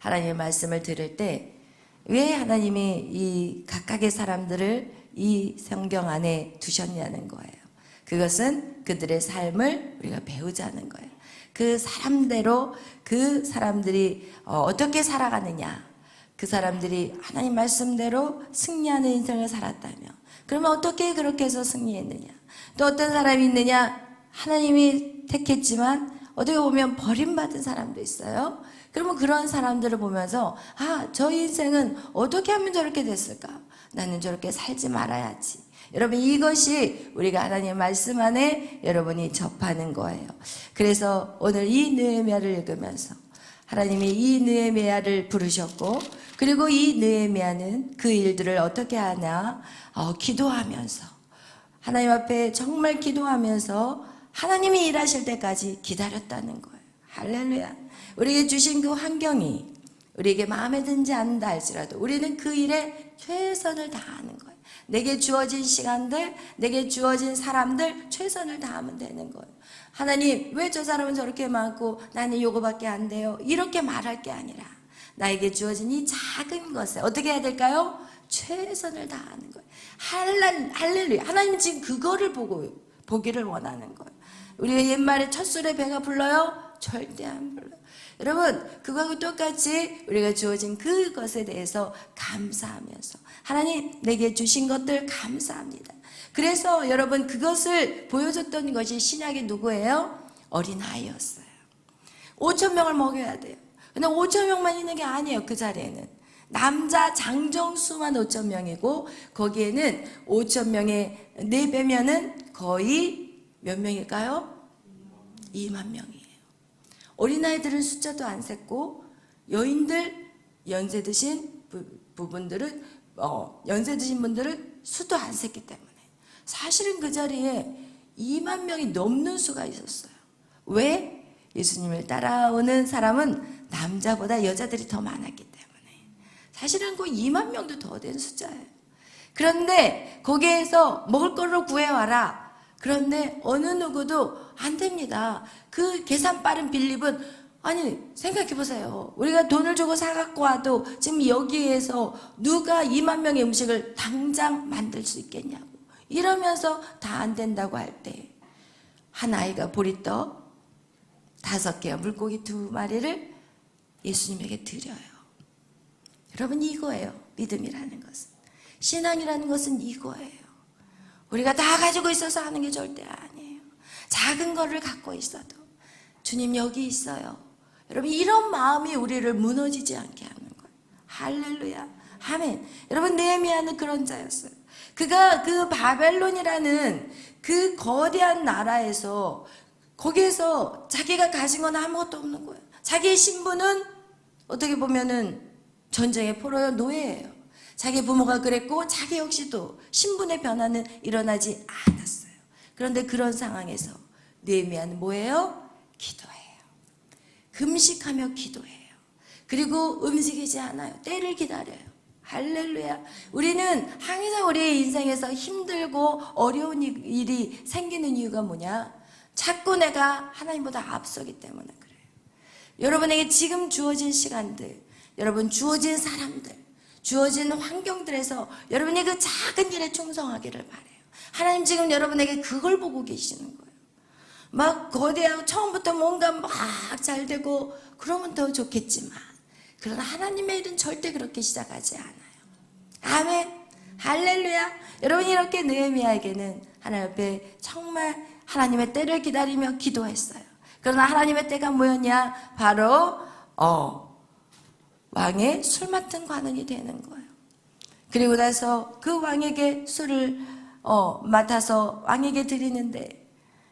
하나님의 말씀을 들을 때 왜 하나님이 이 각각의 사람들을 이 성경 안에 두셨냐는 거예요. 그것은 그들의 삶을 우리가 배우자는 거예요. 그 사람대로 그 사람들이 어, 어떻게 살아가느냐. 그 사람들이 하나님 말씀대로 승리하는 인생을 살았다면 그러면 어떻게 그렇게 해서 승리했느냐. 또 어떤 사람이 있느냐. 하나님이 택했지만 어떻게 보면 버림받은 사람도 있어요. 그러면 그런 사람들을 보면서 아, 저 인생은 어떻게 하면 저렇게 됐을까? 나는 저렇게 살지 말아야지. 여러분 이것이 우리가 하나님의 말씀 안에 여러분이 접하는 거예요. 그래서 오늘 이 느헤미야를 읽으면서 하나님이 이 느헤미야를 부르셨고 그리고 이 느헤미야는 그 일들을 어떻게 하냐? 어, 기도하면서 하나님 앞에 정말 기도하면서 하나님이 일하실 때까지 기다렸다는 거예요. 할렐루야. 우리에게 주신 그 환경이 우리에게 마음에 든지 않는다 할지라도 우리는 그 일에 최선을 다하는 거예요. 내게 주어진 시간들, 내게 주어진 사람들 최선을 다하면 되는 거예요. 하나님, 왜 저 사람은 저렇게 많고 나는 요거밖에 안 돼요? 이렇게 말할 게 아니라 나에게 주어진 이 작은 것에 어떻게 해야 될까요? 최선을 다하는 거예요. 할랄, 할렐루야. 하나님 지금 그거를 보고 보기를 원하는 거예요. 우리가 옛말에 첫 술에 배가 불러요? 절대 안 불러요. 여러분, 그거하고 똑같이 우리가 주어진 그것에 대해서 감사하면서 하나님 내게 주신 것들 감사합니다. 그래서 여러분 그것을 보여줬던 것이 신약의 누구예요? 어린아이였어요. 5천 명을 먹여야 돼요. 근데 5천 명만 있는 게 아니에요. 그 자리에는. 남자 장정수만 5천 명이고 거기에는 5천 명의 4배면은 거의 몇 명일까요? 2만 명이에요. 어린아이들은 숫자도 안 셌고 여인들 연세 드신 부, 부분들은 어, 연세 드신 분들은 수도 안 셌기 때문에 사실은 그 자리에 2만 명이 넘는 수가 있었어요. 왜? 예수님을 따라오는 사람은 남자보다 여자들이 더 많았기 때문에 사실은 그 2만 명도 더 된 숫자예요. 그런데 거기에서 먹을 걸로 구해와라. 그런데 어느 누구도 안 됩니다. 그 계산 빠른 빌립은 아니 생각해 보세요. 우리가 돈을 주고 사 갖고 와도 지금 여기에서 누가 2만 명의 음식을 당장 만들 수 있겠냐고 이러면서 다 안 된다고 할 때 한 아이가 보리떡 다섯 개와 물고기 두 마리를 예수님에게 드려요. 여러분 이거예요. 믿음이라는 것은 신앙이라는 것은 이거예요. 우리가 다 가지고 있어서 하는 게 절대 아니에요. 작은 거를 갖고 있어도 주님 여기 있어요. 여러분 이런 마음이 우리를 무너지지 않게 하는 거예요. 할렐루야. 아멘. 여러분 느헤미야는 그런 자였어요. 그가 그 바벨론이라는 그 거대한 나라에서 거기에서 자기가 가진 건 아무것도 없는 거예요. 자기의 신분은 어떻게 보면은 전쟁의 포로요 노예예요. 자기 부모가 그랬고 자기 역시도 신분의 변화는 일어나지 않았어요. 그런데 그런 상황에서 느헤미야는 뭐예요? 기도해요. 금식하며 기도해요. 그리고 움직이지 않아요. 때를 기다려요. 할렐루야. 우리는 항상 우리의 인생에서 힘들고 어려운 일이 생기는 이유가 뭐냐? 자꾸 내가 하나님보다 앞서기 때문에 그래요. 여러분에게 지금 주어진 시간들, 여러분 주어진 사람들, 주어진 환경들에서 여러분이 그 작은 일에 충성하기를 바래요. 하나님 지금 여러분에게 그걸 보고 계시는 거예요. 막 거대하고 처음부터 뭔가 막 잘 되고 그러면 더 좋겠지만 그러나 하나님의 일은 절대 그렇게 시작하지 않아요. 아멘. 할렐루야. 여러분 이렇게 느헤미야에게는 하나님 앞에 정말 하나님의 때를 기다리며 기도했어요. 그러나 하나님의 때가 뭐였냐? 바로 어 왕의 술 맡은 관원이 되는 거예요. 그리고 나서 그 왕에게 술을 어, 맡아서 왕에게 드리는데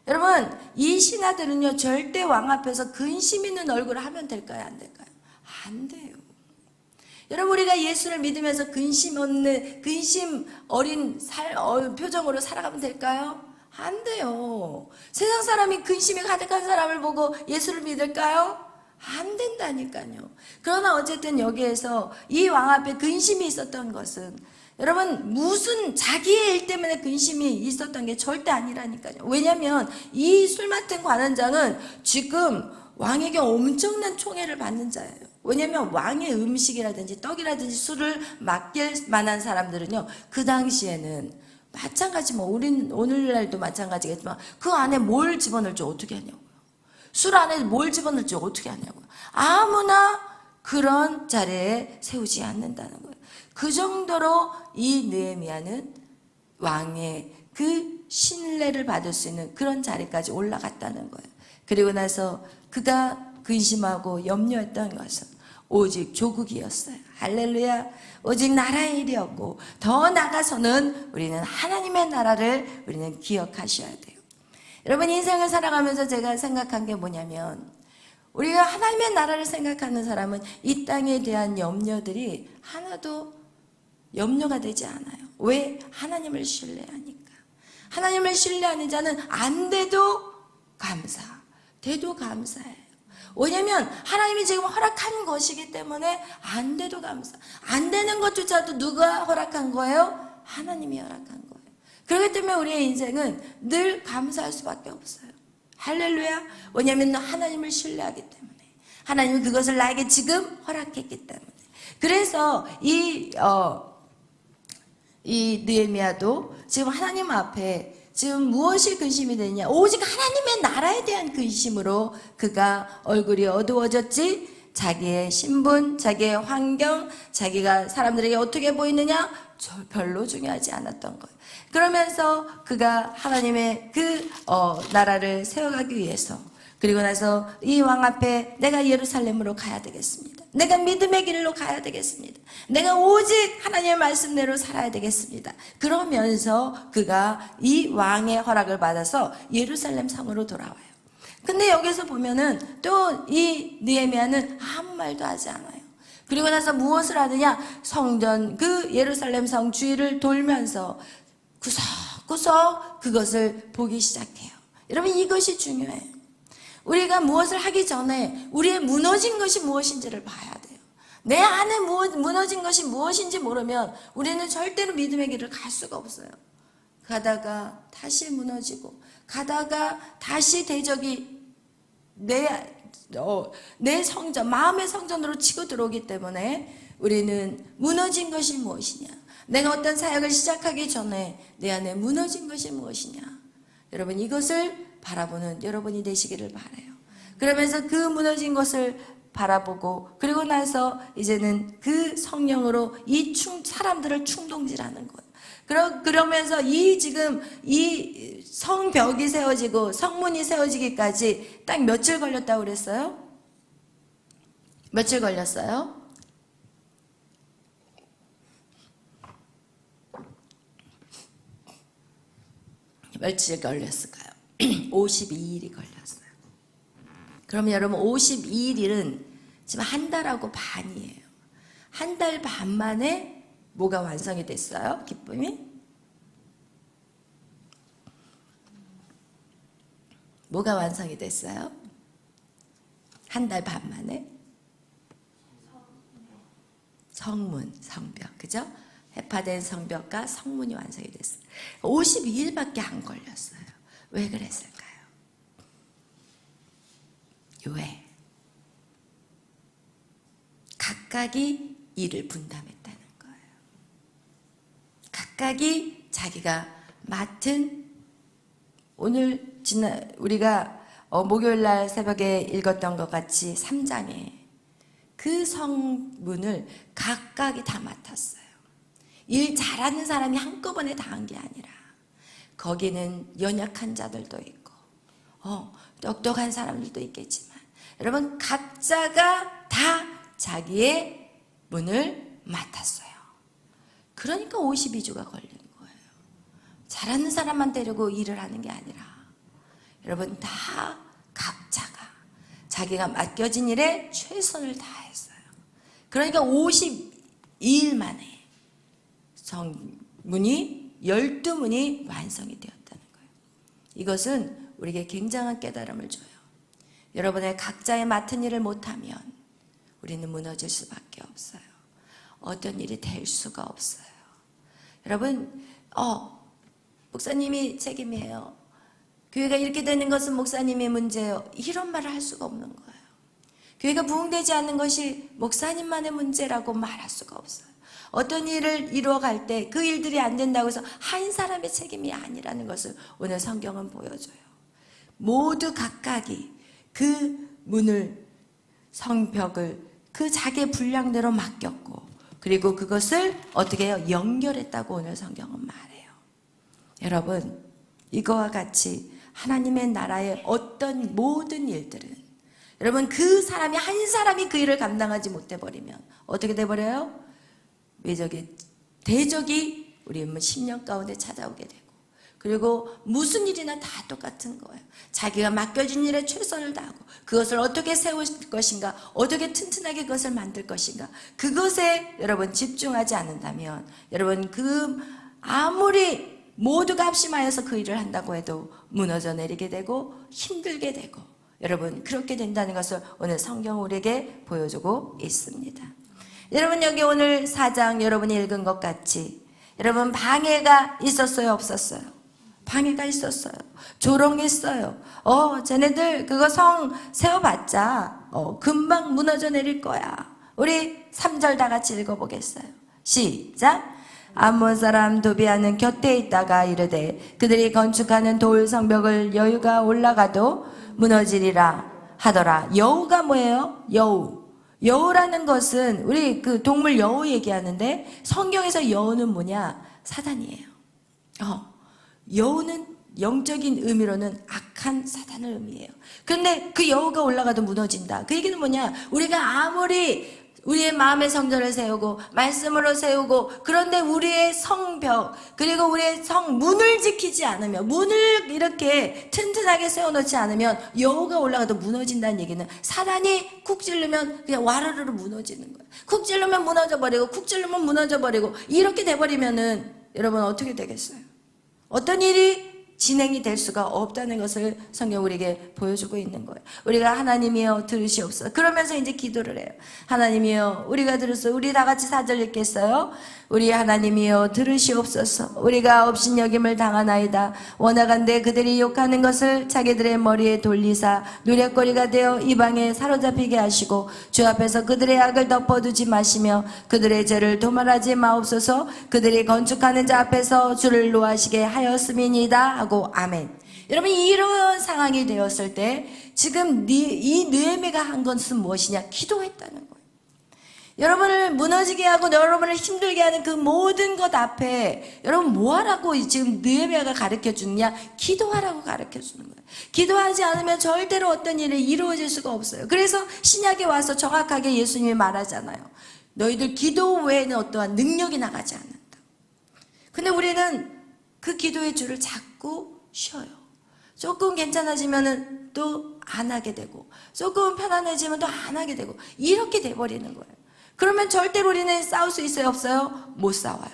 여러분 이 신하들은요 절대 왕 앞에서 근심 있는 얼굴을 하면 될까요 안 될까요? 안 돼요. 여러분 우리가 예수를 믿으면서 근심 없는 근심 어린 살, 어, 표정으로 살아가면 될까요? 안 돼요. 세상 사람이 근심이 가득한 사람을 보고 예수를 믿을까요? 안 된다니까요. 그러나 어쨌든 여기에서 이 왕 앞에 근심이 있었던 것은 여러분 무슨 자기의 일 때문에 근심이 있었던 게 절대 아니라니까요. 왜냐하면 이 술 맡은 관원장은 지금 왕에게 엄청난 총애를 받는 자예요. 왜냐면 왕의 음식이라든지 떡이라든지 술을 맡길 만한 사람들은요, 그 당시에는 마찬가지 뭐 우린 오늘날도 마찬가지겠지만 그 안에 뭘 집어넣을지 어떻게 하냐고요. 술 안에 뭘 집어넣을지 어떻게 하냐고요. 아무나 그런 자리에 세우지 않는다는 거예요. 그 정도로 이 느헤미야는 왕의 그 신뢰를 받을 수 있는 그런 자리까지 올라갔다는 거예요. 그리고 나서 그가 근심하고 염려했던 것은 오직 조국이었어요. 할렐루야. 오직 나라의 일이었고 더 나가서는 우리는 하나님의 나라를 우리는 기억하셔야 돼요. 여러분 인생을 살아가면서 제가 생각한 게 뭐냐면 우리가 하나님의 나라를 생각하는 사람은 이 땅에 대한 염려들이 하나도 염려가 되지 않아요. 왜? 하나님을 신뢰하니까. 하나님을 신뢰하는 자는 안 돼도 감사, 돼도 감사해요. 왜냐면 하나님이 지금 허락한 것이기 때문에 안 돼도 감사. 안 되는 것조차도 누가 허락한 거예요? 하나님이 허락한 거예요. 그렇기 때문에 우리의 인생은 늘 감사할 수밖에 없어요. 할렐루야. 왜냐면 하나님을 신뢰하기 때문에. 하나님은 그것을 나에게 지금 허락했기 때문에. 그래서 이, 어, 이 느헤미야도 지금 하나님 앞에 지금 무엇이 근심이 되냐? 오직 하나님의 나라에 대한 근심으로 그가 얼굴이 어두워졌지. 자기의 신분, 자기의 환경, 자기가 사람들에게 어떻게 보이느냐? 저 별로 중요하지 않았던 거예요. 그러면서 그가 하나님의 그 어, 나라를 세워가기 위해서 그리고 나서 이 왕 앞에 내가 예루살렘으로 가야 되겠습니다. 내가 믿음의 길로 가야 되겠습니다. 내가 오직 하나님의 말씀대로 살아야 되겠습니다. 그러면서 그가 이 왕의 허락을 받아서 예루살렘 성으로 돌아와요. 근데 여기서 보면은 또 이 느헤미야는 아무 말도 하지 않아요. 그리고 나서 무엇을 하느냐? 성전 그 예루살렘 성 주위를 돌면서 구석구석 그것을 보기 시작해요. 여러분 이것이 중요해요. 우리가 무엇을 하기 전에 우리의 무너진 것이 무엇인지를 봐야 돼요. 내 안에 무너진 것이 무엇인지 모르면 우리는 절대로 믿음의 길을 갈 수가 없어요. 가다가 다시 무너지고 가다가 다시 대적이 내, 어, 내 성전, 마음의 성전으로 치고 들어오기 때문에 우리는 무너진 것이 무엇이냐? 내가 어떤 사역을 시작하기 전에 내 안에 무너진 것이 무엇이냐? 여러분 이것을 바라보는 여러분이 되시기를 바래요. 그러면서 그 무너진 것을 바라보고 그리고 나서 이제는 그 성령으로 이 충, 사람들을 충동질하는 거예요. 그러, 그러면서 이 지금 이 성벽이 세워지고 성문이 세워지기까지 딱 며칠 걸렸다고 그랬어요? 며칠 걸렸어요? 며칠 걸렸을까요? 52일이 걸렸어요. 그러면 여러분 52일은 지금 한 달하고 반이에요. 한 달 반 만에 뭐가 완성이 됐어요? 기쁨이? 뭐가 완성이 됐어요? 한 달 반 만에? 성문, 성벽, 그죠? 해파된 성벽과 성문이 완성이 됐어요. 52일밖에 안 걸렸어요. 왜 그랬을까요? 왜? 각각이 일을 분담했다는 거예요. 각각이 자기가 맡은 오늘 지난 우리가 어, 목요일 날 새벽에 읽었던 것 같이 3장에 그 성문을 각각이 다 맡았어요. 일 잘하는 사람이 한꺼번에 다 한 게 아니라 거기는 연약한 자들도 있고 어, 똑똑한 사람들도 있겠지만 여러분 각자가 다 자기의 문을 맡았어요. 그러니까 52주가 걸린 거예요. 잘하는 사람만 데리고 일을 하는 게 아니라 여러분 다 각자가 자기가 맡겨진 일에 최선을 다했어요. 그러니까 52일 만에 성문이 12문이 완성이 되었다는 거예요. 이것은 우리에게 굉장한 깨달음을 줘요. 여러분의 각자의 맡은 일을 못하면 우리는 무너질 수밖에 없어요. 어떤 일이 될 수가 없어요. 여러분, 어, 목사님이 책임이에요. 교회가 이렇게 되는 것은 목사님의 문제예요. 이런 말을 할 수가 없는 거예요. 교회가 부흥되지 않는 것이 목사님만의 문제라고 말할 수가 없어요. 어떤 일을 이루어갈 때 그 일들이 안 된다고 해서 한 사람의 책임이 아니라는 것을 오늘 성경은 보여줘요. 모두 각각이 그 문을 성벽을 그 자기 분량대로 맡겼고 그리고 그것을 어떻게 해요? 연결했다고 오늘 성경은 말해요. 여러분 이거와 같이 하나님의 나라의 어떤 모든 일들은 여러분 그 사람이 한 사람이 그 일을 감당하지 못해 버리면 어떻게 돼 버려요? 외적의 대적이 우리 10년 가운데 찾아오게 되고 그리고 무슨 일이나 다 똑같은 거예요. 자기가 맡겨진 일에 최선을 다하고 그것을 어떻게 세울 것인가, 어떻게 튼튼하게 그것을 만들 것인가, 그것에 여러분 집중하지 않는다면 여러분 그 아무리 모두가 합심하여서 그 일을 한다고 해도 무너져 내리게 되고 힘들게 되고 여러분 그렇게 된다는 것을 오늘 성경 우리에게 보여주고 있습니다. 여러분 여기 오늘 사장 여러분이 읽은 것 같이 여러분 방해가 있었어요 없었어요? 방해가 있었어요. 조롱했어요. 어, 쟤네들 그거 성 세워봤자 어, 금방 무너져 내릴 거야. 우리 3절 다 같이 읽어보겠어요. 시작. 암몬 사람 도비아는 곁에 있다가 이르되 그들이 건축하는 돌 성벽을 여유가 올라가도 무너지리라 하더라. 여우가 뭐예요? 여우. 여우라는 것은 우리 그 동물 여우 얘기하는데 성경에서 여우는 뭐냐? 사단이에요. 어. 여우는 영적인 의미로는 악한 사단을 의미해요. 그런데 그 여우가 올라가도 무너진다. 그 얘기는 뭐냐? 우리가 아무리 우리의 마음의 성전을 세우고 말씀으로 세우고 그런데 우리의 성벽 그리고 우리의 성문을 지키지 않으면 문을 이렇게 튼튼하게 세워놓지 않으면 여우가 올라가도 무너진다는 얘기는 사단이 쿡 찌르면 그냥 와르르 무너지는 거예요. 쿡 찌르면 무너져 버리고 쿡 찌르면 무너져 버리고 이렇게 돼 버리면은 여러분 어떻게 되겠어요? 어떤 일이 진행이 될 수가 없다는 것을 성경 우리에게 보여주고 있는 거예요. 우리가 하나님이여 들으시옵소서. 그러면서 이제 기도를 해요. 하나님이여 우리가 들었어. 우리 다 같이 사절 읽겠어요. 우리 하나님이여 들으시옵소서. 우리가 업신여김을 당하나이다. 원하간대 그들이 욕하는 것을 자기들의 머리에 돌리사 누레거리가 되어 이방에 사로잡히게 하시고 주 앞에서 그들의 악을 덮어두지 마시며 그들의 죄를 도말하지 마옵소서. 그들이 건축하는 자 앞에서 주를 노하시게 하였음이니이다. 하고 아멘. 여러분 이런 상황이 되었을 때 지금 이 느헤미가 한 것은 무엇이냐? 기도했다는 거예요. 여러분을 무너지게 하고 여러분을 힘들게 하는 그 모든 것 앞에 여러분 뭐 하라고 지금 느헤미야가 가르쳐 주느냐? 기도하라고 가르쳐 주는 거예요. 기도하지 않으면 절대로 어떤 일이 이루어질 수가 없어요. 그래서 신약에 와서 정확하게 예수님이 말하잖아요. 너희들 기도 외에는 어떠한 능력이 나가지 않는다. 근데 우리는 그 기도의 줄을 잡고 쉬어요. 조금 괜찮아지면은 또 안 하게 되고, 조금 편안해지면 또 안 하게 되고, 이렇게 돼버리는 거예요. 그러면 절대로 우리는 싸울 수 있어요? 없어요? 못 싸워요.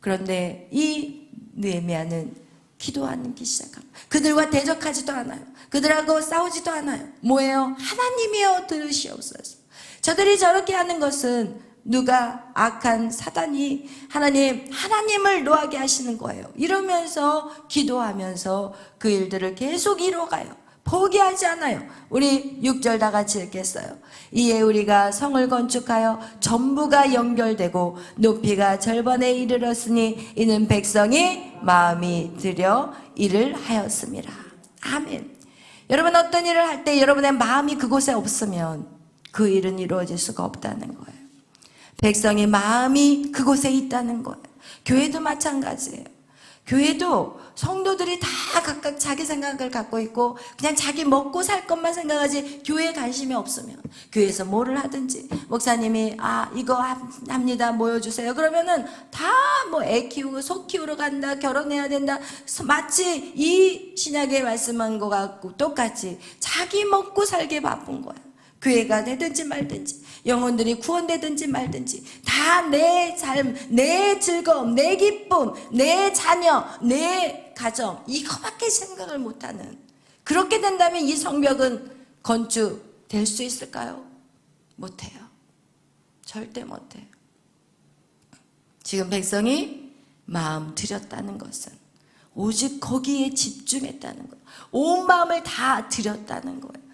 그런데 이 느헤미야는 기도하기 시작합니다. 그들과 대적하지도 않아요. 그들하고 싸우지도 않아요. 뭐예요? 하나님이여 들으시옵소서. 저들이 저렇게 하는 것은 누가 악한 사단이 하나님 하나님을 노하게 하시는 거예요. 이러면서 기도하면서 그 일들을 계속 이뤄가요. 포기하지 않아요. 우리 6절 다 같이 읽겠어요. 이에 우리가 성을 건축하여 전부가 연결되고 높이가 절반에 이르렀으니 이는 백성이 마음이 들여 일을 하였습니다. 아멘. 여러분 어떤 일을 할 때 여러분의 마음이 그곳에 없으면 그 일은 이루어질 수가 없다는 거예요. 백성의 마음이 그곳에 있다는 거예요. 교회도 마찬가지예요. 교회도 성도들이 다 각각 자기 생각을 갖고 있고 그냥 자기 먹고 살 것만 생각하지 교회에 관심이 없으면 교회에서 뭐를 하든지 목사님이 아 이거 합니다 모여주세요 그러면은 다 뭐 애 키우고 속 키우러 간다 결혼해야 된다 마치 이 신약에 말씀한 것 같고 똑같이 자기 먹고 살게 바쁜 거야 교회가 되든지 말든지 영혼들이 구원되든지 말든지 다 내 삶, 내 즐거움, 내 기쁨, 내 자녀, 내 가정 이거밖에 생각을 못하는 그렇게 된다면 이 성벽은 건축될 수 있을까요? 못해요. 절대 못해요. 지금 백성이 마음 들였다는 것은 오직 거기에 집중했다는 거예요. 온 마음을 다 들였다는 거예요.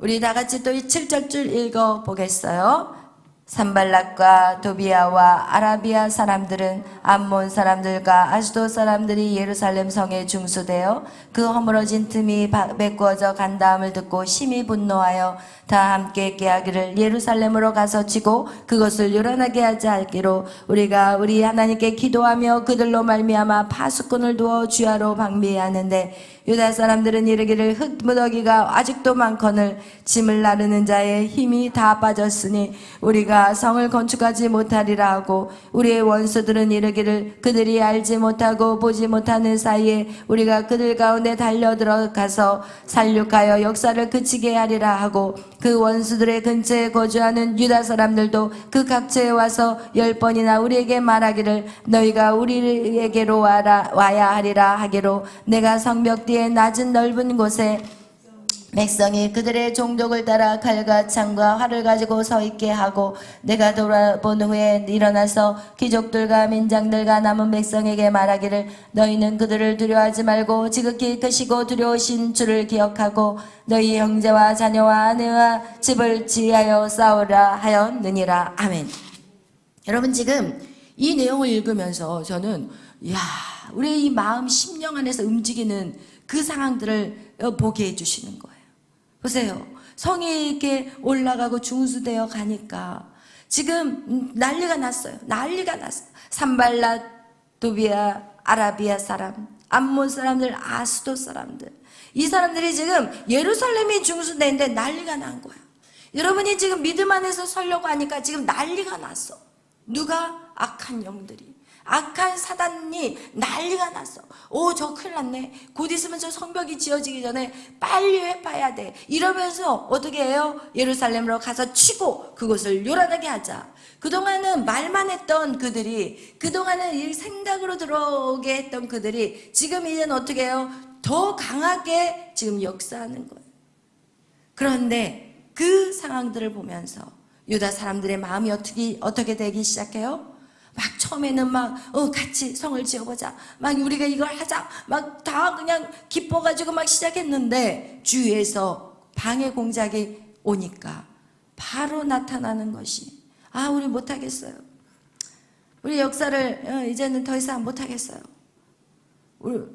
우리 다 같이 또 이 7절 줄 읽어 보겠어요. 산발락과 도비아와 아라비아 사람들은 암몬 사람들과 아스도 사람들이 예루살렘 성에 중수되어 그 허물어진 틈이 바- 메꾸어져 간다함을 듣고 심히 분노하여 다 함께 깨하기를 예루살렘으로 가서 치고 그것을 요란하게 하지 않기로 우리가 우리 하나님께 기도하며 그들로 말미암아 파수꾼을 두어 주야로 방비해야 하는데 유다 사람들은 이르기를 흙 무더기가 아직도 많거늘 짐을 나르는 자의 힘이 다 빠졌으니 우리가 성을 건축하지 못하리라 하고 우리의 원수들은 이르기를 그들이 알지 못하고 보지 못하는 사이에 우리가 그들 가운데 달려 들어가서 살육하여 역사를 그치게 하리라 하고 그 원수들의 근처에 거주하는 유다 사람들도 그 각처에 와서 열 번이나 우리에게 말하기를 너희가 우리에게로 와라, 와야 하리라 하기로 내가 성벽 뒤에 낮은 넓은 곳에 백성이 그들의 종족을 따라 칼과 창과 활을 가지고 서 있게 하고 내가 돌아본 후에 일어나서 귀족들과 민장들과 남은 백성에게 말하기를 너희는 그들을 두려워하지 말고 지극히 크시고 두려우신 주를 기억하고 너희 형제와 자녀와 아내와 집을 지하여 싸우라 하였느니라 아멘. 여러분 지금 이 내용을 읽으면서 저는 야 우리 이 마음 심령 안에서 움직이는 그 상황들을 어, 보게 해주시는 거예요. 보세요. 이렇게 올라가고 중수되어 가니까 지금 음, 난리가 났어요. 난리가 났어요. 산발라 도비아 아라비아 사람, 암몬 사람들, 아스도 사람들. 이 사람들이 지금 예루살렘이 중수되는데 난리가 난 거야. 여러분이 지금 믿음 안에서 설려고 하니까 지금 난리가 났어. 누가? 악한 영들이. 악한 사단이 난리가 났어. 오, 저 큰일 났네. 곧 있으면 저 성벽이 지어지기 전에 빨리 회파해야 돼. 이러면서 어떻게 해요? 예루살렘으로 가서 치고 그곳을 요란하게 하자. 그동안은 말만 했던 그들이, 그동안은 이 생각으로 들어오게 했던 그들이 지금 이제는 어떻게 해요? 더 강하게 지금 역사하는 거예요. 그런데 그 상황들을 보면서 유다 사람들의 마음이 어떻게 어떻게 되기 시작해요? 막 처음에는 막 어, 같이 성을 지어보자. 막 우리가 이걸 하자. 막 다 그냥 기뻐가지고 막 시작했는데 주위에서 방해 공작이 오니까 바로 나타나는 것이 아 우리 못하겠어요. 우리 역사를 어, 이제는 더 이상 못하겠어요.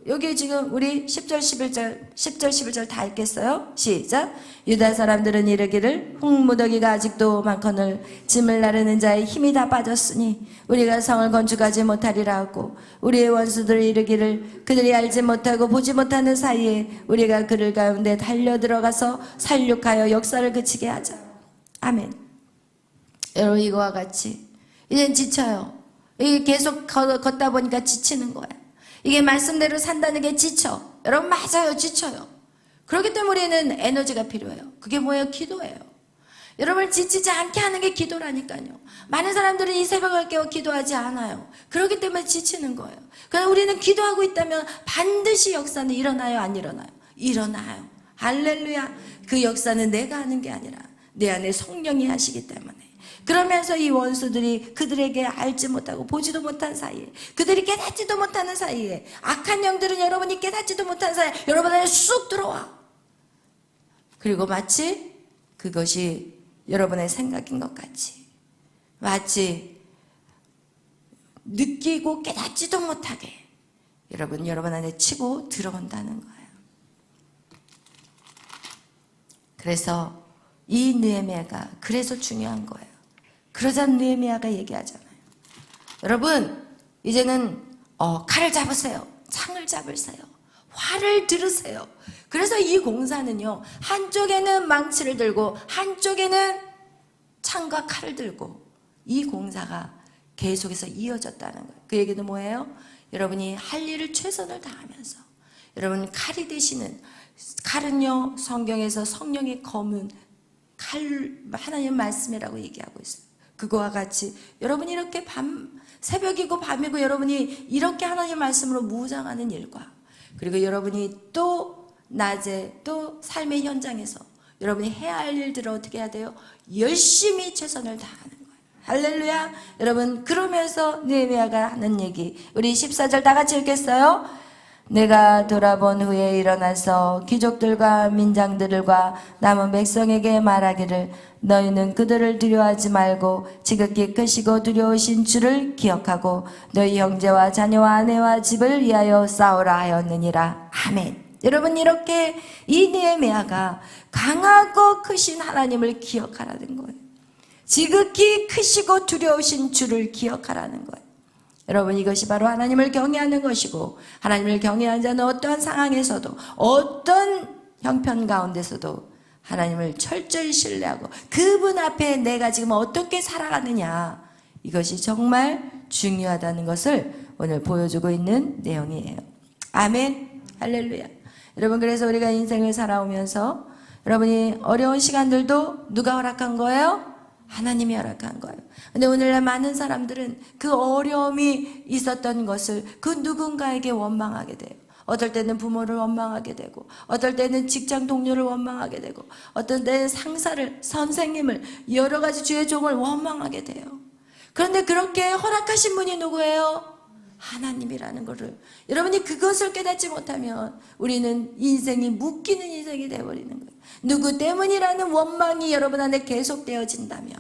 여기 지금 우리 10절 11절 10절 11절 다 읽겠어요? 시작. 유다 사람들은 이르기를 흙무더기가 아직도 많거늘 짐을 나르는 자의 힘이 다 빠졌으니 우리가 성을 건축하지 못하리라 하고 우리의 원수들을 이르기를 그들이 알지 못하고 보지 못하는 사이에 우리가 그를 가운데 달려 들어가서 살육하여 역사를 그치게 하자. 아멘. 여러분 이거와 같이 이젠 지쳐요. 이게 계속 걷- 걷다 보니까 지치는 거예요 이게 말씀대로 산다는 게 지쳐. 여러분 맞아요. 지쳐요. 그렇기 때문에 우리는 에너지가 필요해요. 그게 뭐예요? 기도예요. 여러분을 지치지 않게 하는 게 기도라니까요. 많은 사람들은 이 새벽을 깨워 기도하지 않아요. 그렇기 때문에 지치는 거예요. 그러나 우리는 기도하고 있다면 반드시 역사는 일어나요? 안 일어나요? 일어나요. 할렐루야. 그 역사는 내가 하는 게 아니라 내 안에 성령이 하시기 때문에. 그러면서 이 원수들이 그들에게 알지 못하고 보지도 못한 사이에 그들이 깨닫지도 못하는 사이에 악한 영들은 여러분이 깨닫지도 못한 사이에 여러분 안에 쑥 들어와. 그리고 마치 그것이 여러분의 생각인 것 같이 마치 느끼고 깨닫지도 못하게 여러분 여러분 안에 치고 들어온다는 거예요. 그래서 이 느헤미야가 그래서 중요한 거예요. 그러자 느헤미야가 얘기하잖아요. 여러분 이제는 어, 칼을 잡으세요. 창을 잡으세요. 활을 들으세요. 그래서 이 공사는요 한쪽에는 망치를 들고 한쪽에는 창과 칼을 들고 이 공사가 계속해서 이어졌다는 거예요. 그 얘기는 뭐예요? 여러분이 할 일을 최선을 다하면서 여러분 칼이 되시는 칼은요 성경에서 성령의 검은 칼 하나님 말씀이라고 얘기하고 있어요. 그거와 같이 여러분이 이렇게 밤 새벽이고 밤이고 여러분이 이렇게 하나님 말씀으로 무장하는 일과 그리고 여러분이 또 낮에 또 삶의 현장에서 여러분이 해야 할 일들을 어떻게 해야 돼요? 열심히 최선을 다하는 거예요. 할렐루야. 여러분 그러면서 느헤미야가 하는 얘기 우리 14절 다 같이 읽겠어요? 내가 돌아본 후에 일어나서 귀족들과 민장들과 남은 백성에게 말하기를 너희는 그들을 두려워하지 말고 지극히 크시고 두려우신 주를 기억하고 너희 형제와 자녀와 아내와 집을 위하여 싸우라 하였느니라 아멘. 여러분 이렇게 이 느헤미야가 강하고 크신 하나님을 기억하라는 거예요. 지극히 크시고 두려우신 주를 기억하라는 거예요. 여러분 이것이 바로 하나님을 경외하는 것이고 하나님을 경외하는 자는 어떠한 상황에서도 어떤 형편 가운데서도 하나님을 철저히 신뢰하고 그분 앞에 내가 지금 어떻게 살아가느냐 이것이 정말 중요하다는 것을 오늘 보여주고 있는 내용이에요. 아멘. 할렐루야. 여러분 그래서 우리가 인생을 살아오면서 여러분이 어려운 시간들도 누가 허락한 거예요? 하나님이 허락한 거예요. 근데 오늘날 많은 사람들은 그 어려움이 있었던 것을 그 누군가에게 원망하게 돼요. 어떨 때는 부모를 원망하게 되고, 어떨 때는 직장 동료를 원망하게 되고, 어떨 때는 상사를, 선생님을, 여러 가지 주의 종을 원망하게 돼요. 그런데 그렇게 허락하신 분이 누구예요? 하나님이라는 것을 여러분이 그것을 깨닫지 못하면 우리는 인생이 묶이는 인생이 되어버리는 거예요. 누구 때문이라는 원망이 여러분 안에 계속되어진다면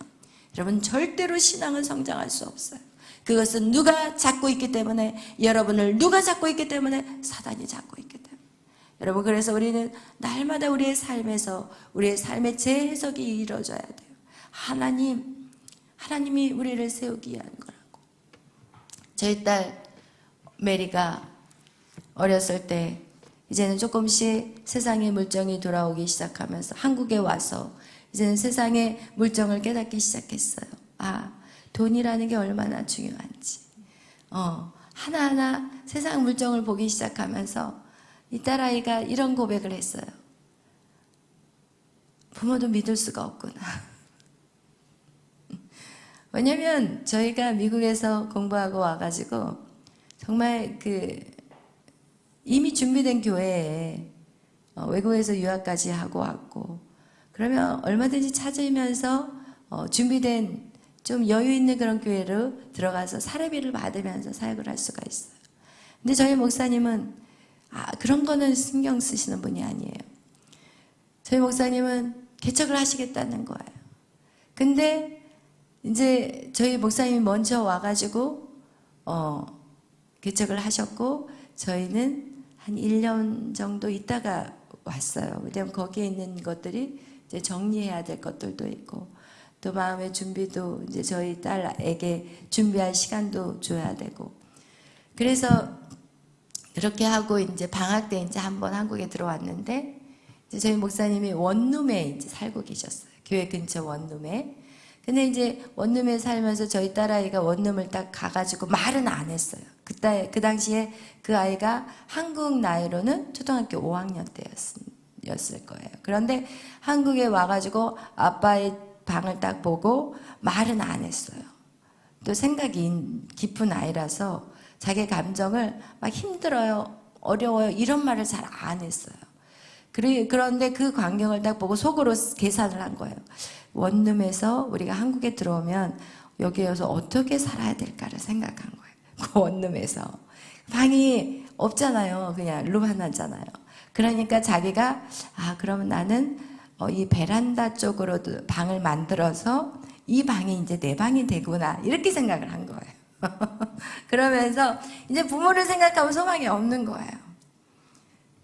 여러분 절대로 신앙은 성장할 수 없어요. 그것은 누가 잡고 있기 때문에 여러분을 누가 잡고 있기 때문에 사단이 잡고 있기 때문에 여러분 그래서 우리는 날마다 우리의 삶에서 우리의 삶의 재해석이 이루어져야 돼요. 하나님 하나님이 우리를 세우기 위한 거라고. 저희 딸 메리가 어렸을 때 이제는 조금씩 세상의 물정이 돌아오기 시작하면서 한국에 와서 이제는 세상의 물정을 깨닫기 시작했어요. 아, 돈이라는 게 얼마나 중요한지. 어, 하나하나 세상 물정을 보기 시작하면서 이 딸아이가 이런 고백을 했어요. 부모도 믿을 수가 없구나. 왜냐면 저희가 미국에서 공부하고 와가지고 정말 그 이미 준비된 교회에 어, 외국에서 유학까지 하고 왔고 그러면 얼마든지 찾으면서 어, 준비된 좀 여유 있는 그런 교회로 들어가서 사례비를 받으면서 사역을 할 수가 있어요. 근데 저희 목사님은 아, 그런 거는 신경 쓰시는 분이 아니에요. 저희 목사님은 개척을 하시겠다는 거예요. 근데 이제 저희 목사님이 먼저 와가지고 어, 개척을 하셨고 저희는 한 1년 정도 있다가 왔어요. 왜냐하면 거기에 있는 것들이 이제 정리해야 될 것들도 있고 또 마음의 준비도 이제 저희 딸에게 준비할 시간도 줘야 되고 그래서 그렇게 하고 이제 방학 때 이제 한번 한국에 들어왔는데 저희 목사님이 원룸에 이제 살고 계셨어요. 교회 근처 원룸에. 근데 이제 원룸에 살면서 저희 딸아이가 원룸을 딱 가가지고 말은 안 했어요. 그때, 그 당시에 그 아이가 한국 나이로는 초등학교 5학년 때였을 거예요. 그런데 한국에 와가지고 아빠의 방을 딱 보고 말은 안 했어요. 또 생각이 깊은 아이라서 자기 감정을 막 힘들어요, 어려워요, 이런 말을 잘 안 했어요. 그런데 그 광경을 딱 보고 속으로 계산을 한 거예요. 원룸에서 우리가 한국에 들어오면 여기에서 어떻게 살아야 될까를 생각한 거예요. 그 원룸에서. 방이 없잖아요. 그냥 룸 하나잖아요. 그러니까 자기가, 아, 그러면 나는 어, 이 베란다 쪽으로 방을 만들어서 이 방이 이제 내 방이 되구나. 이렇게 생각을 한 거예요. 그러면서 이제 부모를 생각하면 소망이 없는 거예요.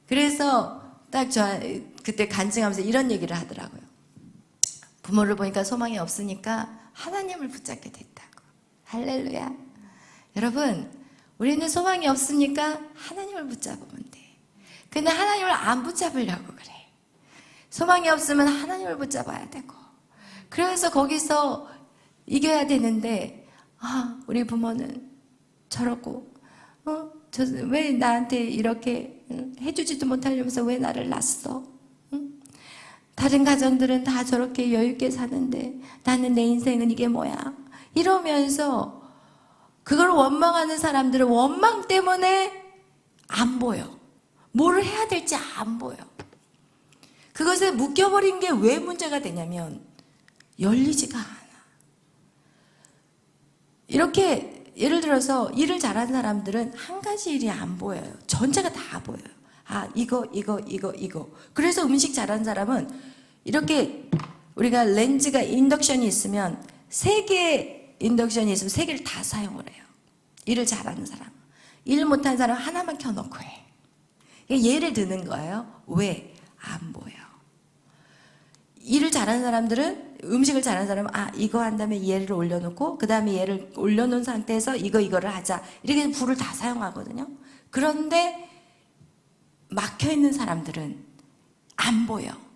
그래서 딱 저 그때 간증하면서 이런 얘기를 하더라고요. 부모를 보니까 소망이 없으니까 하나님을 붙잡게 됐다고. 할렐루야. 여러분, 우리는 소망이 없으니까 하나님을 붙잡으면 돼. 근데 하나님을 안 붙잡으려고 그래. 소망이 없으면 하나님을 붙잡아야 되고. 그래서 거기서 이겨야 되는데, 아, 우리 부모는 저렇고, 어, 저, 왜 나한테 이렇게 응? 해주지도 못하려면서 왜 나를 낳았어? 응? 다른 가정들은 다 저렇게 여유있게 사는데 나는 내 인생은 이게 뭐야? 이러면서 그걸 원망하는 사람들은 원망 때문에 안 보여. 뭘 해야 될지 안 보여. 그것에 묶여버린 게 왜 문제가 되냐면 열리지가 않아. 이렇게 예를 들어서 일을 잘하는 사람들은 한 가지 일이 안 보여요. 전체가 다 보여요. 아, 이거, 이거, 이거, 이거. 그래서 음식 잘하는 사람은 이렇게 우리가 렌즈가 인덕션이 있으면 세 개의 인덕션이 있으면 세 개를 다 사용을 해요. 일을 잘하는 사람. 일 못하는 사람 하나만 켜놓고 해. 예를 드는 거예요. 왜? 안 보여. 일을 잘하는 사람들은 음식을 잘하는 사람은 아 이거 한 다음에 얘를 올려놓고 그 다음에 얘를 올려놓은 상태에서 이거 이거를 하자 이렇게 불을 다 사용하거든요. 그런데 막혀 있는 사람들은 안 보여.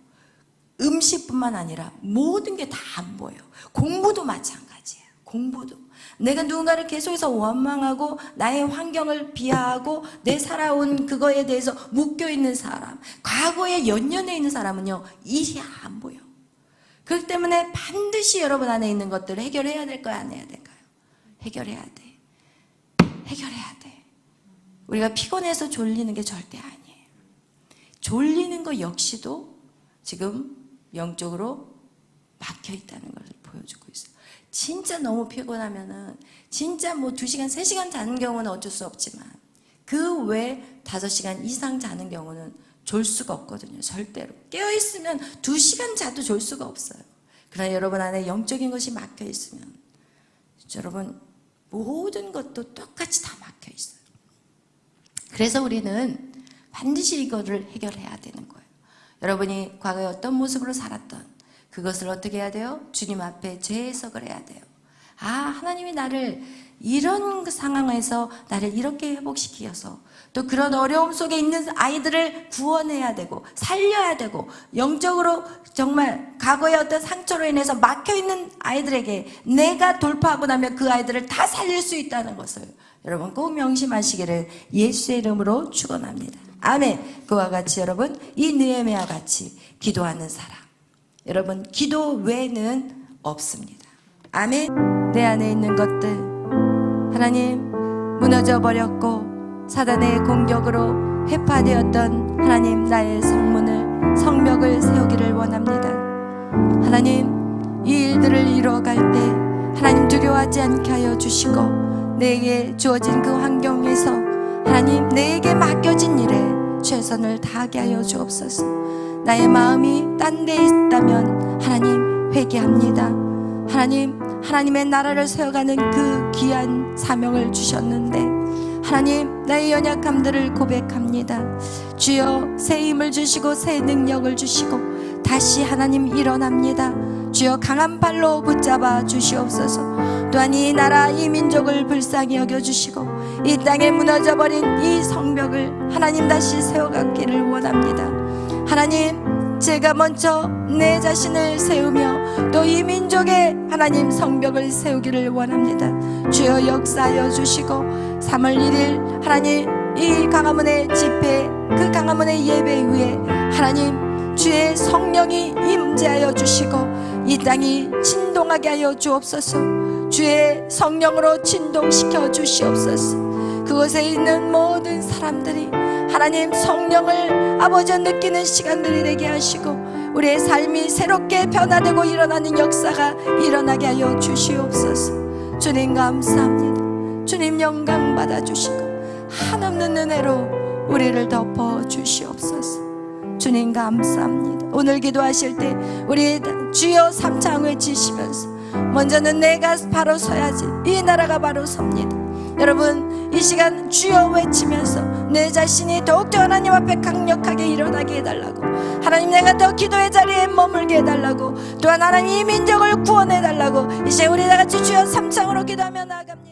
음식뿐만 아니라 모든 게 다 안 보여. 공부도 마찬가지예요. 공부도. 내가 누군가를 계속해서 원망하고 나의 환경을 비하하고 내 살아온 그거에 대해서 묶여 있는 사람, 과거에 연연해 있는 사람은요, 일이 안 보여. 그렇기 때문에 반드시 여러분 안에 있는 것들을 해결해야 될까요? 안 해야 될까요? 해결해야 돼. 해결해야 돼. 우리가 피곤해서 졸리는 게 절대 아니에요. 졸리는 것 역시도 지금 영적으로 막혀 있다는 것을 보여주고 있어요. 진짜 너무 피곤하면은 진짜 뭐 2시간, 3시간 자는 경우는 어쩔 수 없지만 그 외 5시간 이상 자는 경우는 졸 수가 없거든요. 절대로. 깨어 있으면 2시간 자도 졸 수가 없어요. 그러나 여러분 안에 영적인 것이 막혀 있으면 여러분 모든 것도 똑같이 다 막혀 있어요. 그래서 우리는 반드시 이거를 해결해야 되는 거예요. 여러분이 과거에 어떤 모습으로 살았던 그것을 어떻게 해야 돼요? 주님 앞에 재해석을 해야 돼요. 아, 하나님이 나를 이런 그 상황에서 나를 이렇게 회복시키셔서 또 그런 어려움 속에 있는 아이들을 구원해야 되고 살려야 되고 영적으로 정말 과거의 어떤 상처로 인해서 막혀 있는 아이들에게 내가 돌파하고 나면 그 아이들을 다 살릴 수 있다는 것을 여러분 꼭 명심하시기를 예수의 이름으로 축원합니다. 아멘. 그와 같이 여러분 이 느헤미야 같이 기도하는 사람 여러분 기도 외에는 없습니다. 아멘. 내 안에 있는 것들 하나님 무너져 버렸고 사단의 공격으로 회파되었던 하나님 나의 성문을 성벽을 세우기를 원합니다. 하나님 이 일들을 이루어갈 때 하나님 두려워하지 않게 하여 주시고 내게 주어진 그 환경에서 하나님 내게 맡겨진 일에 최선을 다하게 하여 주옵소서. 나의 마음이 딴 데 있다면 하나님 회개합니다. 하나님 하나님의 나라를 세워가는 그 귀한 사명을 주셨는데 하나님 나의 연약함들을 고백합니다. 주여 새 힘을 주시고 새 능력을 주시고 다시 하나님 일어납니다. 주여 강한 발로 붙잡아 주시옵소서. 또한 이 나라 이 민족을 불쌍히 여겨 주시고 이 땅에 무너져 버린 이 성벽을 하나님 다시 세워가기를 원합니다. 하나님 제가 먼저 내 자신을 세우며 또 이 민족의 하나님 성벽을 세우기를 원합니다. 주여 역사하여 주시고 3월 1일 하나님 이 강화문의 집회 그 강화문의 예배 위에 하나님 주의 성령이 임재하여 주시고 이 땅이 진동하게 하여 주옵소서 주의 성령으로 진동시켜 주시옵소서. 그곳에 있는 모든 사람들이 하나님 성령을 아버지 느끼는 시간들이 되게 하시고 우리의 삶이 새롭게 변화되고 일어나는 역사가 일어나게 하여 주시옵소서. 주님 감사합니다. 주님 영광 받아 주시고 한없는 은혜로 우리를 덮어 주시옵소서. 주님 감사합니다. 오늘 기도하실 때 우리 주여 삼창 외치시면서 먼저는 내가 바로 서야지. 이 나라가 바로 섭니다. 여러분 이 시간 주여 외치면서 내 자신이 더욱더 하나님 앞에 강력하게 일어나게 해달라고 하나님 내가 더 기도의 자리에 머물게 해달라고 또한 하나님 이 민족을 구원해달라고 이제 우리 다 같이 주여 삼창으로 기도하며 나아갑니다